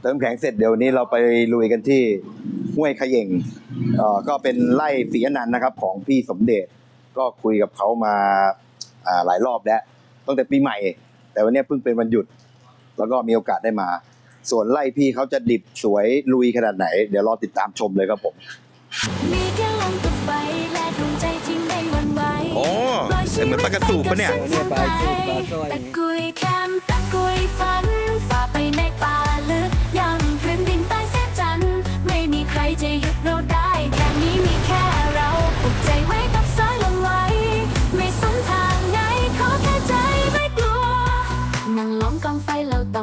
เติมแข็งเสร็จเดี๋ยวนี้เราไปลุยกันที่ห้วยขยงเอ่อก็เป็นไร่ศรีอนันต์นะครับ ของพี่สมเด็จก็คุยกับเขามาอ่าหลายรอบแล้วตั้งแต่ปีใหม่ แต่วันนี้เพิ่งเป็นวันหยุด แล้วก็มีโอกาสได้มา ส่วนไร่พี่เขาจะดิบสวยลุยขนาดไหน เดี๋ยวรอติดตามชมเลยครับผม มีแค่ลมกับไฟและดวงใจที่ไม่หวั่นไหวอ๋อเหมือนปลากระสูบปะเนี่ย เนี่ยปลาสูบปลาสร้อยตะกุยแค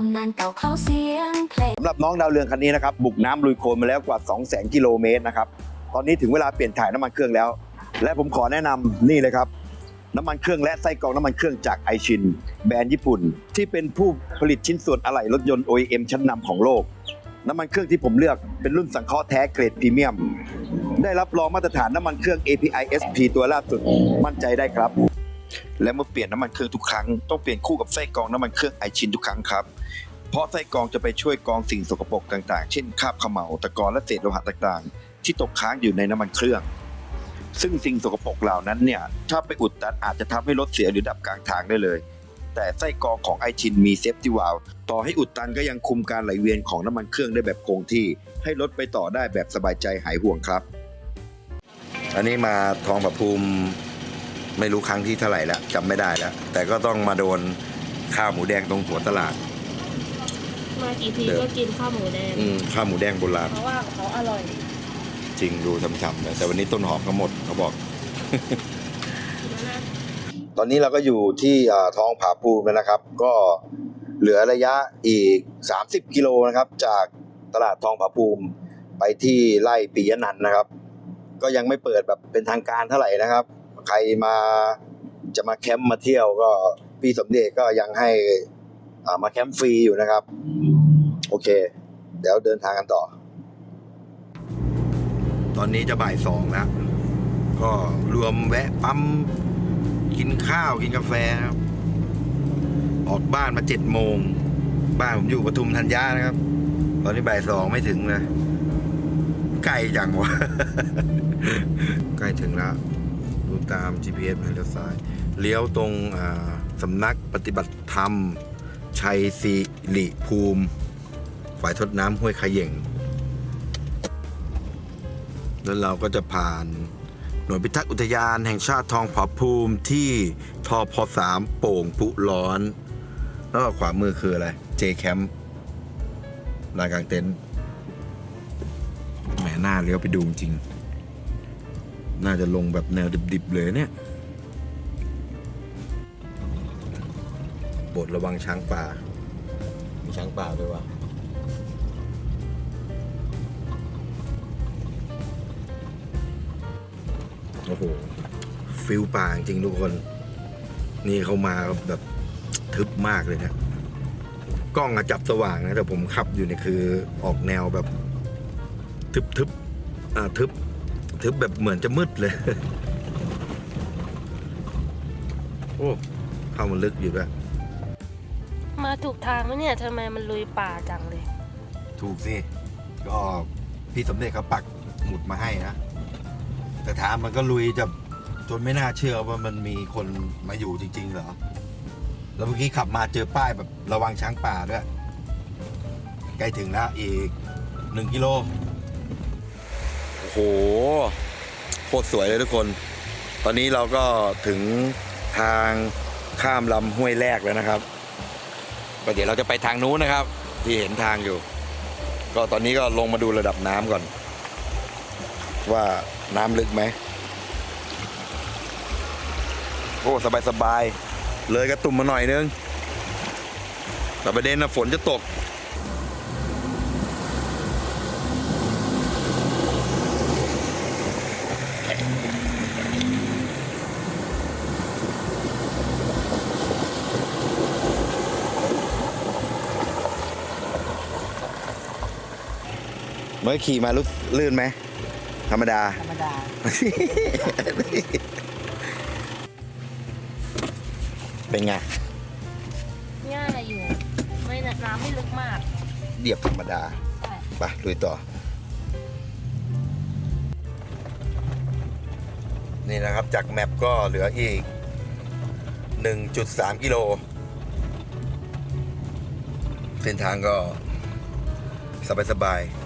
ำนานเก่าเขาเสียงเพลงสำหรับน้องดาวเรืองคันนี้นะครับบุกน้ำลุยโคลนมาแล้วกว่า2 0 0 0 0 0กิโลเมตรนะครับตอนนี้ถึงเวลาเปลี่ยนถ่ายน้ำมันเครื่องแล้ว และผมขอแนะนำนี่เลยครับน้ำมันเครื่องและไส้กรองน้ำมันเครื่องจากไอชิน แบรนด์ญี่ปุ่น ที่เป็นผู้ผลิตชิ้นส่วนอะไหล่รถยนต์ OEM ชั้นนำของโลก น้ำมันเครื่องที่ผมเลือกเป็นรุ่นสังเคราะห์แท้เกรดพรีเมียม ได้รับรองมาตรฐานน้ำมันเครื่อง API SP ตัวล่าสุดมั่นใจได้ครับ และเมื่อเปลี่ยนน้ำมันเครื่องทุกครั้งต้องเปลี่ยนคู่กับไส้กรองน้ำมันเครื่องไอชินทุกครั้งครับ เพราะไส้กรองจะไปช่วยกรองสิ่งสกปรกต่างๆ เช่นคราบเขม่าตะกอนและเศษโลหะต่างๆ ที่ตกค้างอยู่ในน้ำมันเครื่อง ซึ่งสิ่งสกปรกเหล่านั้นเนี่ยถ้าไปอุดตันอาจจะทำให้รถเสียหรือดับกลางทางได้เลย แต่ไส้กรองของไอชินมีเซฟตี้วาลต่อให้อุดตันก็ยังคุมการไหลเวียนของน้ำมันเครื่องได้แบบคงที่ ให้รถไปต่อได้แบบสบายใจหายห่วงครับ อันนี้มาทองประภูมิไม่รู้ครั้งที่เท่าไหร่แล้วจำไม่ได้แล้ว แต่ก็ต้องมาโดนข้าวหมูแดงตรงหัวตลาด มากี่ทีเดิมก็กินข้าวหมูแดง อืมข้าวหมูแดงโบราณเพราะว่าเขาอร่อย จริงดูช้ำๆเลยแต่วันนี้ต้นหอมก็หมดเขาบอก ตอนนี้เราก็อยู่ที่อ่าท้องผาภูมิแล้วนะครับ ก็เหลือระยะอีก 30 กิโลนะครับ จากตลาดทองผาภูมิไปที่ไร่ปียะนันท์นะครับ ก็ยังไม่เปิดแบบเป็นทางการเท่าไหร่นะครับ ใครมาจะมาแคมป์มาเที่ยวก็พี่สมเด็จก็ยังให้อ่า มาแคมป์ฟรีอยู่นะครับ โอเค เดี๋ยวเดินทางกันต่อ ตอนนี้จะบ่ายสองแล้วก็รวมแวะปั๊มกินข้าวกินกาแฟครับ ออกบ้านมาเจ็ดโมง บ้านผมอยู่ปทุมธัญญานะครับ ตอนนี้บ่ายสองไม่ถึงเลยใกล้จังวะใกล้ถึงแล้วดูตาม GPS ให้เลี้ยวซ้าย เลี้ยวตรงอ่าสำนักปฏิบัติธรรม ชัยสิริภูมิ ฝ่ายทดน้ำห้วยขยงแล้วเราก็จะผ่านหน่วยพิทักษ์อุทยานแห่งชาติทองผาภูมิที่ทอพสามโป่งปุร้อน แล้วขวามือคืออะไร เจแคมป์ลานกลางเต็นท์แหมหน้าเลี้ยวไปดูจริง น่าจะลงแบบแนวดิบๆเลยเนี่ย โปรดระวังช้างป่า มีช้างป่าด้วยวะโอ้โห ฟิลป่าจริงๆทุกคน นี่เขามาแบบทึบมากเลยนะ กล้องอะจับสว่างนะ แต่ผมขับอยู่เนี่ยคือออกแนวแบบ ทึบทึบอ่าทึบ ทึบแบบเหมือนจะมืดเลย โอ้ เข้ามาลึกอยู่ด้วยมา ถูกทางไหมเนี่ยทำไมมันลุยป่าจังเลย ถูกสิ ก็พี่สมเด็จเขาปักหมุดมาให้นะ แต่ถามมันก็ลุยจะจนไม่น่าเชื่อว่ามันมีคนมาอยู่จริง ๆ เหรอ แล้วเมื่อกี้ขับมาเจอป้ายแบบระวังช้างป่าด้วย ใกล้ถึงแล้วอีกหนึ่งกิโล โอ้โห โคตรสวยเลยทุกคน ตอนนี้เราก็ถึงทางข้ามลำห้วยแรกแล้วนะครับ ก็เดี๋ยวเราจะไปทางนู้นนะครับ ที่เห็นทางอยู่ ก็ตอนนี้ก็ลงมาดูระดับน้ำก่อน ว่าน้ำลึกไหมโอ้สบายสบายๆเลยกระตุ่มมาหน่อยนึงแต่ประเด็นนะฝนจะตก เมื่อขี่มาลุลื่นไหม ธรรมดา ธรรมดา เป็นไง ง่ายอยู่ ไม่นะน้ำไม่ลึกมากนเรียบธรรมดาไปลุยต่อ นี่นะครับ จากแมปก็เหลืออีก 1.3 กิโล เส้นทางก็สบายๆ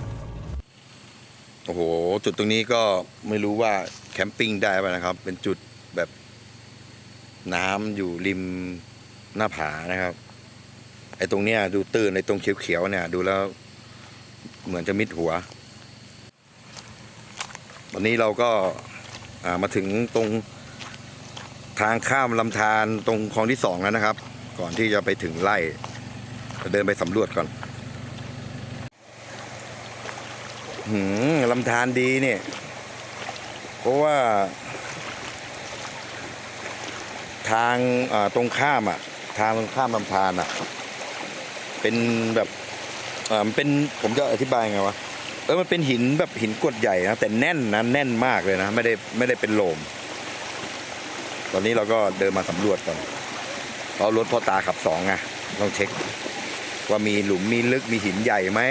โอ้โห จุดตรงนี้ก็ไม่รู้ว่าแคมปิ้งได้ป่ะนะครับ เป็นจุดแบบน้ำอยู่ริมหน้าผานะครับ ไอ้ตรงเนี้ยดูตื้นไอ้ตรงเขียวๆเนี่ย ดูแล้วเหมือนจะมิดหัวตอนนี้เราก็ามาถึงตรงทางข้ามลำธารตรงคลองที่สองแล้วนะครับ ก่อนที่จะไปถึงไร่เดินไปสำรวจก่อน หืมลำธารดีเนี่ย เพราะว่า ทางตรงข้ามอะ ทางตรงข้ามลำธารอะ เป็นแบบมันเป็นผมจะอธิบายไงวะเออมันเป็นหินแบบหินกรวดใหญ่นะแต่แน่นนะแน่นมากเลยนะไม่ได้ไม่ได้เป็นโลม ตอนนี้เราก็เดินมาสำรวจก่อนเพราะรถพ่อตาขับสองไงต้องเช็ค ว่ามีหลุมมีลึกมีหินใหญ่ไหม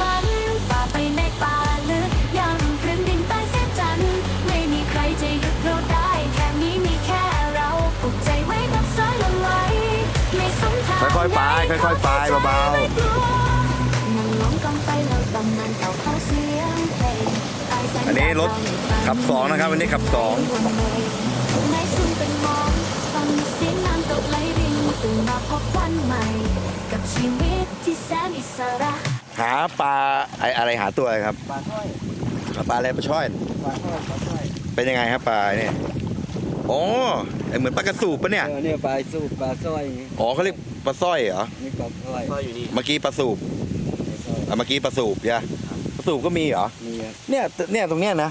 ฝันฝ่าไปในป่าลึกยังพื้นดินใต้เส้นจันทร์ไม่มีใครจะหยุดเราได้ แค่นี้มีแค่เราปลุกใจไว้กับสายลมไหลไม่สนทางค่อยๆไปค่อยๆไปเบาๆนั่งล้มกองไฟเราตำนานเต่าเขาเสียงเพลงอันนี้รถขับสองนะครับ อันนี้ขับสองในซุ่มเป็นมองฟังเสียงน้ำตกไหลรินตื่นมาพบวันใหม่กับชีวิตที่แสนอิสระ หาปลาไออะไรหาตัวอะไรครับปลาสร้อยหาปลาอะไรปลาช่อนปลาสร้อยปลาสร้อยเป็นยังไงครับปลาเนี่ยอ๋อไอเหมือนปลากระสูบปะเนี่ยเออเนี่ยปลาสูบปลาสร้อยอย่างงี้อ๋อเขาเรียกปลาสร้อยเหรอนี่ปลาสร้อยสร้อยอยู่นี่เมื่อกี้ปลาสูบปลาสร้อยอะเมื่อกี้ปลาสูบใช่ปะปลาสูบก็มีเหรอนี่ครับเนี่ยเนี่ยตรงเนี้ยนะ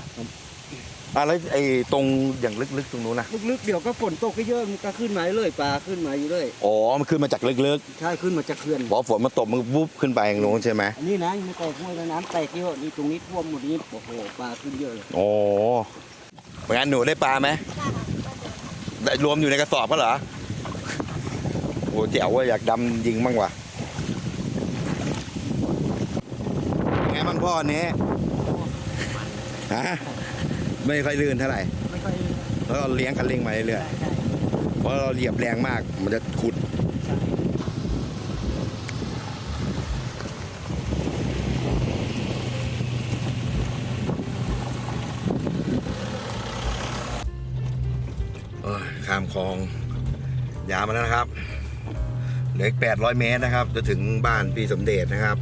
อะแล้วไอ้ตรงอย่างลึกๆตรงนู้นนะลึกๆเดี๋ยวก็ฝนตกก็เยอะมันก็ขึ้นมาเรื่อยปลาขึ้นมาอยู่เรื่อยอ๋อมันขึ้นมาจากลึกใช่ขึ้นมาจากเขื่อนๆพอฝนมาตกมันวุบขึ้นไปอย่างนู้นใช่ไหมอันนี้นะยังไม่แตกห้วยแล้วน้ำแตกเยอะนี่ตรงนี้ท่วมหมดนี้โอ้โหปลาขึ้นเยอะเลยโอ้เป็นงั้นหนูได้ปลาไหมได้รวมอยู่ในกระสอบก็เหรอโอ้เจ๋วว่าอยากดำยิงบ้างว่ะเป็นไงบ้างพ่ออันนี้ฮะ ไม่ค่อยลื่นเท่าไหร่ไม่ค่อยแล้วก็เลี้ยงคันเร่งมาเรื่อยๆเพราะเราเหยียบแรงมาก มันจะขุดโอ้ยข้ามคลองยาวมาแล้วนะครับ เหลืออีก800 เมตรนะครับ จะถึงบ้านพี่สมเด็จนะครับ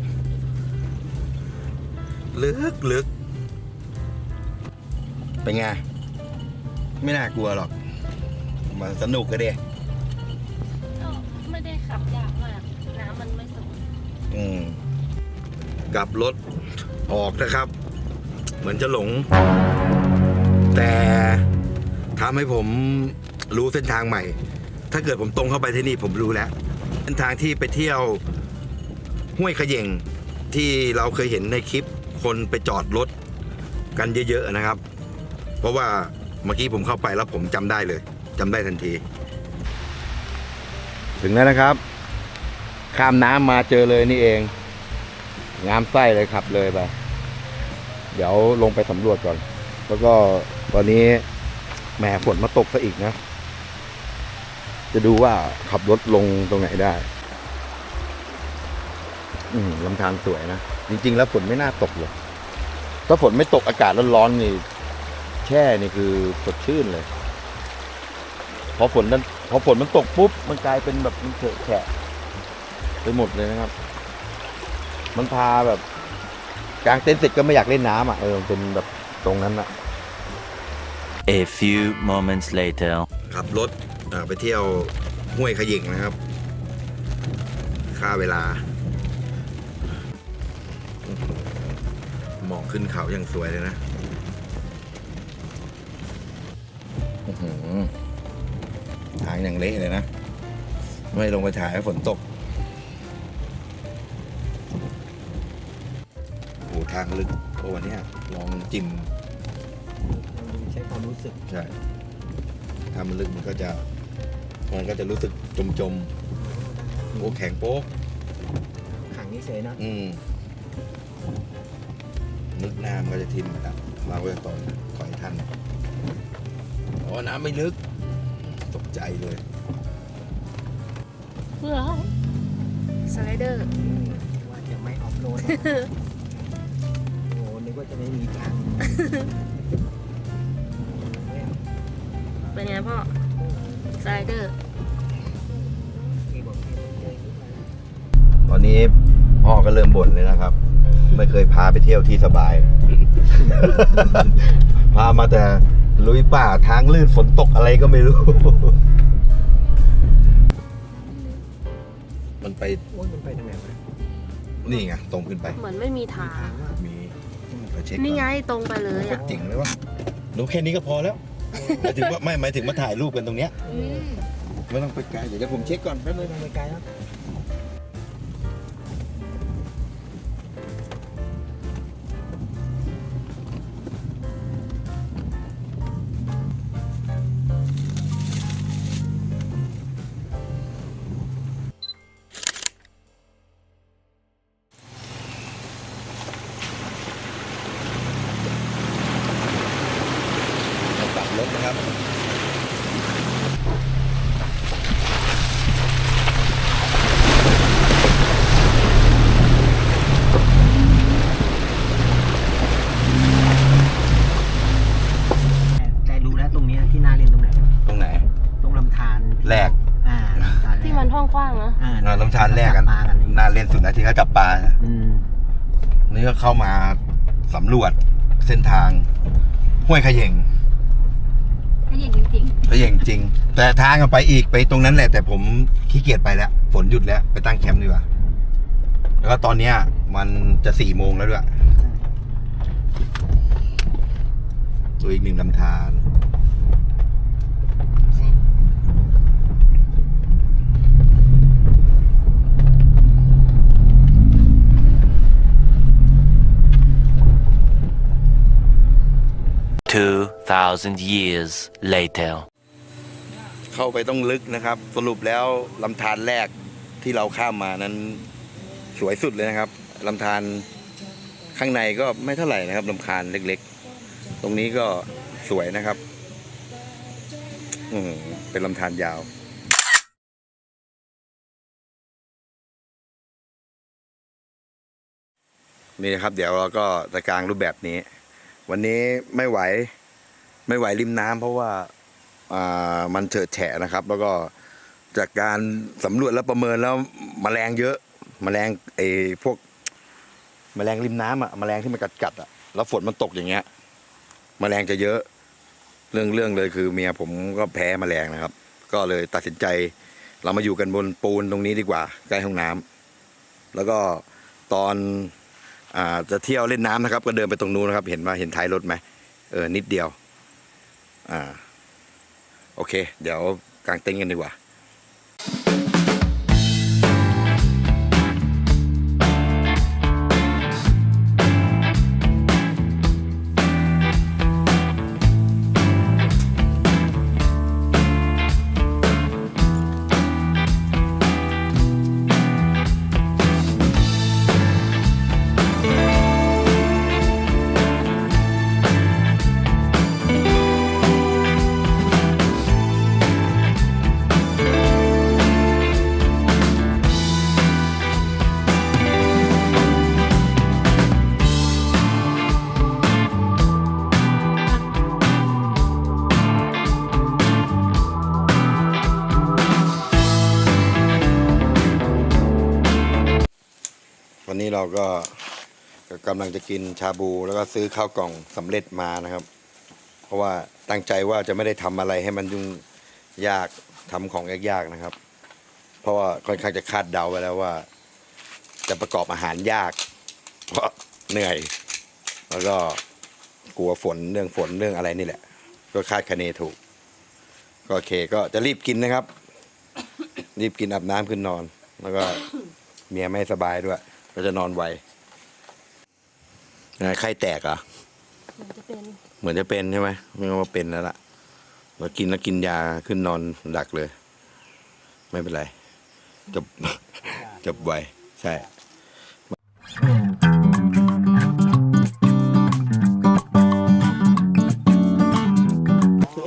ลึกลึก เป็นไง ไม่น่ากลัวหรอก มันสนุกกันเดีก็ไม่ได้ขับยากมาก น้ำมันไม่สูงอืมกลับรถออกนะครับ เหมือนจะหลง แต่ทำให้ผมรู้เส้นทางใหม่ ถ้าเกิดผมตรงเข้าไปที่นี่ผมรู้แล้วเส้นทางที่ไปเที่ยวห้วยขยงที่เราเคยเห็นในคลิปคนไปจอดรถกันเยอะ ๆ นะครับ เพราะว่าเมื่อกี้ผมเข้าไปแล้วผมจำได้เลยจำได้ทันที ถึงแล้วนะครับ ข้ามน้ำมาเจอเลยนี่เอง งามไส้เลยครับเลยไป เดี๋ยวลงไปสำรวจก่อน แล้วก็ตอนนี้แหมฝนมาตกซะอีกนะ จะดูว่าขับรถลงตรงไหนได้ อืมลำธารสวยนะ จริง ๆ แล้วฝนไม่น่าตกเลยถ้าฝนไม่ตกอากาศร้อนๆนี่ แช่นี่คือสดชื่นเลย พอฝนนั้นพอฝนมันตกปุ๊บ มันกลายเป็นแบบมันเฉอะแฉะไปหมดเลยนะครับ มันพาแบบกลางเต็นท์เสร็จก็ไม่อยากเล่นน้ำอะเออมันเป็นแบบตรงนั้นอะ A few moments later. ขับรถอ่าไปเที่ยวห้วยขยิงนะครับ ค่าเวลา หมอกขึ้นเขาอย่างสวยเลยนะ ทางอย่างเละเลยนะ ไม่ลงไปถ่ายให้ฝนตกโอ้ทางลึกโอ้วันเนี้ยลองจิ้มใช้ความรู้สึก ใช่ถ้ามันลึกมันก็จะ มันก็จะรู้สึกจมจมโอ้แข็งโป๊กขังนี่เฉยๆนะ อืมนึกน้ำก็จะทิ่มไปแล้วเราก็จะต่อยถอยทัน อ๋อน้ำไม่ลึก ตกใจเลย เพื่อสไลเดอร์ว่าจะไม่ออฟโหลดโอ้โหนึกว่าจะไม่มีตังค์เป็นไงพ่อสไลเดอร์ที่บอกที่เจอขึ้นมาตอนนี้พ่อก็เริ่มบ่นเลยนะครับ ไม่เคยพาไปเที่ยวที่สบาย พามาแต่ ลุยป่าทางลื่นฝนตกอะไรก็ไม่รู้ มันไปโอ้ยมันไปทางไหนวะนี่ไงตรงขึ้นไป เหมือนไม่มีทางทางว่ามีไปเช็คนี่ไงก่อตรงไปเลยโคตอะรจริงเลยวะหนูแค่นี้ก็พอแล้วหมายถึงว่าไม่หมายถึงมาถ่ายรูปกันตรงเนี้ย ไม่ต้องไปไกลเดี๋ยวผมเช็คก่อนแป๊บนึงทางไกลๆแล้ว แรกอ่าลำธารแรกที่มันท้องกว้างๆนะอ่าอ่าลำธารแรกกัน ปลากันนี่น่าเล่นสุดนะที่เขาจับปลาอืมนี่ก็เข้ามาสำรวจเส้นทาง ห้วยขยงขยันจริงขยงจริง แต่ทางอะไปอีกไปตรงนั้นแหละ แต่ผมขี้เกียจไปแล้วฝนหยุดแล้วไปตั้งแคมป์ดีกว่าแล้วก็ตอนเนี้ย มันจะสี่โมงแล้วด้วยตัวอีกหนึ่งลำธาร 2,000 years later. เข้าไปต้องลึกนะครับ สรุปแล้วลำธารแรกที่เราข้ามมานั้นสวยสุดเลยนะครับลำธารข้างในก็ไม่เท่าไหร่นะครับลำธารเล็กๆ ตรงนี้ก็สวยนะครับ อืมเป็นลำธารยาว นี่นะครับ เดี๋ยวเราก็จะกางรูปแบบนี้ วันนี้ไม่ไหวไม่ไหวริมน้ำเพราะว่าอ่ามันเฉิดแฉะนะครับ แล้วก็จากการสำรวจแล้วประเมินแล้วมแมลงเยอะมแมลงไอ้พวกมแมลงริมน้ำอะมแมลงที่มันกัดกัดอะแล้วฝนมันตกอย่างเงี้ยมแมลงจะเยอะ เรื่องเรื่องเลยคือเมียผมก็แพ้มแมลงนะครับ ก็เลยตัดสินใจ เรามาอยู่กันบนปูนตรงนี้ดีกว่าใกล้ห้องน้ำแล้วก็ตอน จะเที่ยวเล่นน้ำนะครับ ก็เดินไปตรงนู้นนะครับ เห็นว่าเห็นท้ายรถไหมเออนิดเดียว อ่า โอเค เดี๋ยวกางเต็นท์กันดีกว่า วันนี้เราก็กำลังจะกินชาบูแล้วก็ซื้อข้าวกล่องสำเร็จมานะครับ เพราะว่าตั้งใจว่าจะไม่ได้ทำอะไรให้มันยุ่งยากทำของยากๆนะครับ เพราะว่าค่อนข้างจะคาดเดาไว้แล้วว่า จะประกอบอาหารยาก เพราะเหนื่อย แล้วก็กลัวฝนเรื่องฝนเรื่องอะไรนี่แหละ ก็คาดคะเนถูก ก็โอเคก็จะรีบกินนะครับ รีบกินอาบน้ำขึ้นนอน แล้วก็เมียไม่สบายด้วย ก็จะนอนไวไงไข้แตกเหรอะมันจะเป็นเหมือนจะเป็นใช่ไหมไม่ว่าเป็นแล้วล่ะเรากินแล้วกินยาขึ้นนอนดักเลย ไม่เป็นไรจะจบไวใช่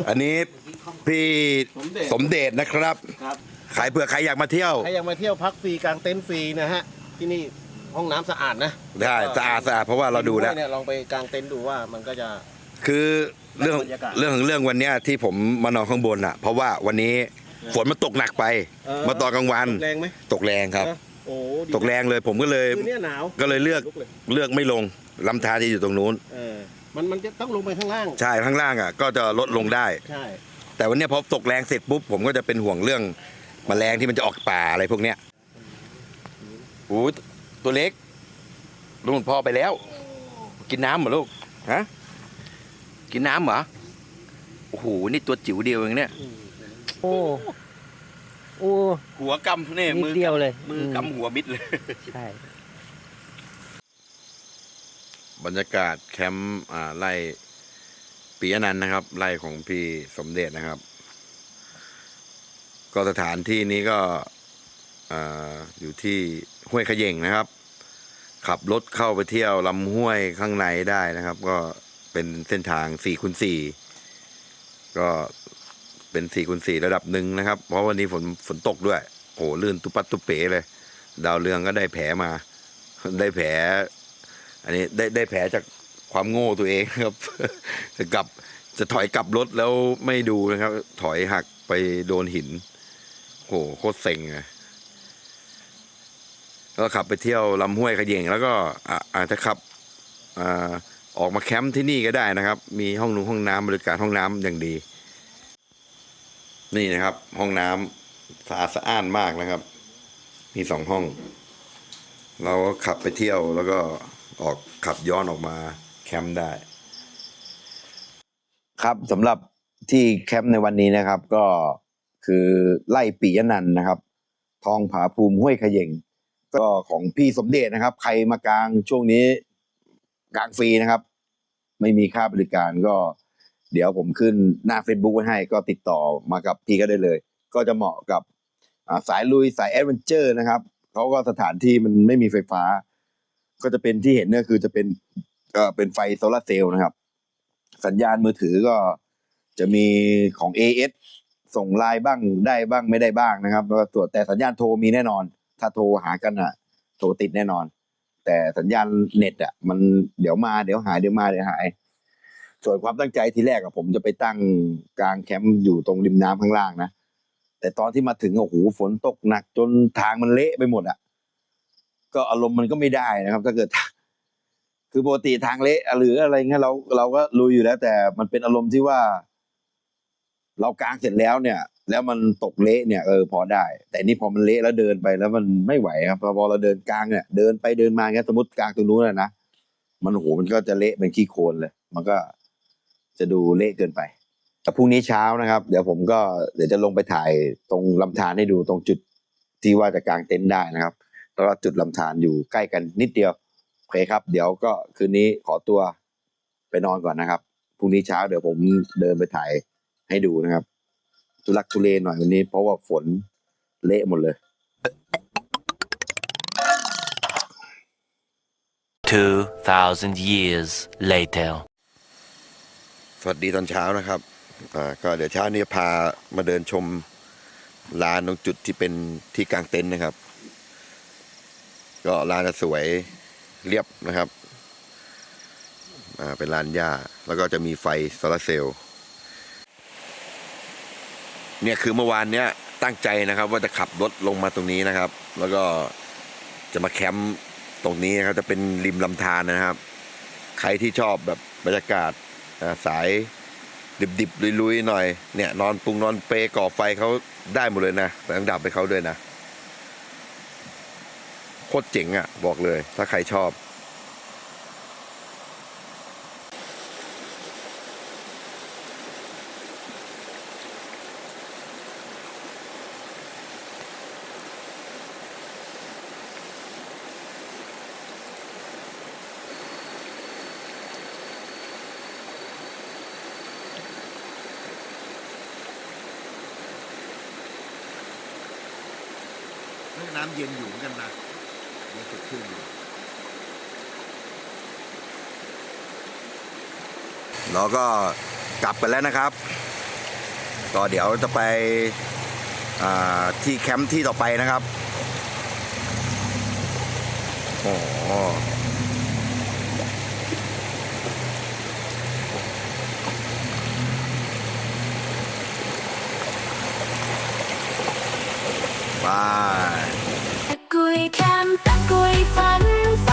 อันนี้พี่สมเด็จนะครับครับ ขายเผื่อใครอยากมาเที่ยว ใครอยากมาเที่ยวพักฟรีกลางเต็นท์ฟรีนะฮะ ที่นี่ ห้องน้ำสะอาดนะได้สะอาดสะอาดเพราะว่าเราดูแล้ว เนี่ยลองไปกลางเต็นท์ดูว่ามันก็จะ คือเรื่องบรรยากาศเรื่องของเรื่องวันเนี้ยที่ผมมานอนข้างบนอะ เพราะว่าวันนี้ฝนมันตกหนักไปเออ มาตอนกลางวันแรงไหมตกแรงครับ นะโอ้ดีตกแรงเลยผมก็เลยคือเนี่ยหนาวก็เลยเลือกลุกเลยเลือกไม่ลงลำธารที่อยู่ตรงนู้นเออมันมันจะต้องลงไปข้างล่าง ใช่ข้างล่างอะก็จะลดลงได้ ใช่แต่วันเนี้ยพอตกแรงเสร็จปุ๊บผมก็จะเป็นห่วงเรื่องแมลงที่มันจะออกป่าอะไรพวกเนี้ยโอ้ย ตัวเล็กลุงพ่อไปแล้ว กินน้ำเหรอลูกฮะกินน้ำเหรอโอ้โหนี่ตัวจิ๋วเดียวเองเนี่ยโอ้โอ้หัวกำเนี่ยนิมืดอเดียวเลย มือกำหัวมิดเลยใช่บรรยากาศแคมป์อ่าไร่ปียนันต์นะครับไร่ของพี่สมเด็จนะครับ ก็สถานที่นี้ก็ ออยู่ที่ห้วยขย่งนะครับ ขับรถเข้าไปเที่ยวลำห้วยข้างในได้นะครับ ก็เป็นเส้นทาง4คูณ4ก็เป็น4คูณ4ระดับหนึ่งนะครับ เพราะวันนี้ฝนฝนตกด้วยโอ้โหลื่นตุปัดตุเป๋เลย ดาวเรืองก็ได้แผลมา ได้แผล อันนี้ได้ได้แผลจากความโง่ตัวเองครับจะกลับจะถอยกลับรถแล้วไม่ดูนะครับ ถอยหักไปโดนหินโหโคตรเซ็งอะ แล้วขับไปเที่ยวลำห้วยขยงแล้วก็อาจจะขับอออกมาแคมป์ที่นี่ก็ได้นะครับ มีห้องนุ่งห้องน้ำบริการห้องน้ำอย่างดี นี่นะครับ ห้องน้ำสะอาดสะอ้านมากนะครับ มีสองห้อง เราก็ขับไปเที่ยวแล้วก็ออกขับย้อนออกมาแคมป์ได้ ครับสำหรับที่แคมป์ในวันนี้นะครับ ก็คือไล่ปิยนันนะครับ ทองผาภูมิห้วยขย่ง ก็ของพี่สมเด็จนะครับ ใครมากลางช่วงนี้กลางฟรีนะครับ ไม่มีค่าบริการก็ เดี๋ยวผมขึ้นหน้า Facebook ไว้ให้ก็ติดต่อมากับพี่ก็ได้เลย ก็จะเหมาะกับสายลุยสายแอดเวนเจอร์นะครับเขาก็สถานที่มันไม่มีไฟฟ้า ก็จะเป็นที่เห็นเนี่ยคือจะเป็นเออเป็นไฟโซลาร์เซลล์นะครับ สัญญาณมือถือก็จะมีของ AS ส่งไลน์บ้างได้บ้างไม่ได้บ้างนะครับแล้วตรวจแต่สัญญาณโทรมีแน่นอน ถ้าโทรหากันอะ โทรติดแน่นอน แต่สัญญาณเน็ตอะ มันเดี๋ยวมาเดี๋ยวหายเดี๋ยวมาเดี๋ยวหาย ส่วนความตั้งใจทีแรกอะผมจะไปตั้งกลางแคมป์อยู่ตรงริมน้ำข้างล่างนะแต่ตอนที่มาถึงโอ้โหฝนตกหนัก จนทางมันเละไปหมดอะ ก็อารมณ์มันก็ไม่ได้นะครับ ถ้าเกิด คือปกติทางเละหรืออะไรเงี้ยเราเราก็รู้อยู่แล้ว แต่มันเป็นอารมณ์ที่ว่า เรากางเสร็จแล้วเนี่ย แล้วมันตกเละเนี่ยเออพอได้ แต่นี่พอมันเละแล้วเดินไปแล้วมันไม่ไหวครับพอเราเดินกลางเนี่ยเดินไปเดินมาเงี้ยสมมติกลางตรงนู้นนะนะมันโอ้โหมันก็จะเละเป็นขี้โคลนเลย มันก็จะดูเละเกินไปแต่พรุ่งนี้เช้านะครับ เดี๋ยวผมก็เดี๋ยวจะลงไปถ่ายตรงลำธารให้ดูตรงจุดที่ว่าจะกางเต็นท์ได้นะครับแล้วก็จุดลำธารอยู่ใกล้กันนิดเดียวโอเคครับ เดี๋ยวก็คืนนี้ขอตัวไปนอนก่อนนะครับพรุ่งนี้เช้าเดี๋ยวผมเดินไปถ่ายให้ดูนะครับ ทุลักทุเลหน่อยวันนี้ เพราะว่าฝนเละหมดเลย2,000 years later. สวัสดีตอนเช้านะครับอ่าก็เดี๋ยวเช้านี้พามาเดินชมลานตรงจุดที่เป็นที่กลางเต็นท์นะครับ ก็ลานจะสวยเรียบนะครับอ่าเป็นลานหญ้า แล้วก็จะมีไฟโซลาร์เซลล์ เนี่ยคือเมื่อวานเนี้ยตั้งใจนะครับ ว่าจะขับรถลงมาตรงนี้นะครับ แล้วก็จะมาแคมป์ตรงนี้นะครับจะเป็นริมลำธารนะครับ ใครที่ชอบแบบบรรยากาศสายดิบๆลุยๆหน่อยเนี่ยนอนปรุงนอนเปก่อไฟเขาได้หมดเลยนะแต่ต้องดับไปเขาด้วยนะโคตรเจ๋งอะ่ะ บอกเลย ถ้าใครชอบำเย็นอยู่เหมือนกันนะยังสดชื่นอยู่เราก็กลับกันแล้วนะครับ ก็เดี๋ยวจะไปที่แคมป์ที่ต่อไปนะครับโอ้ไป กุยฝัน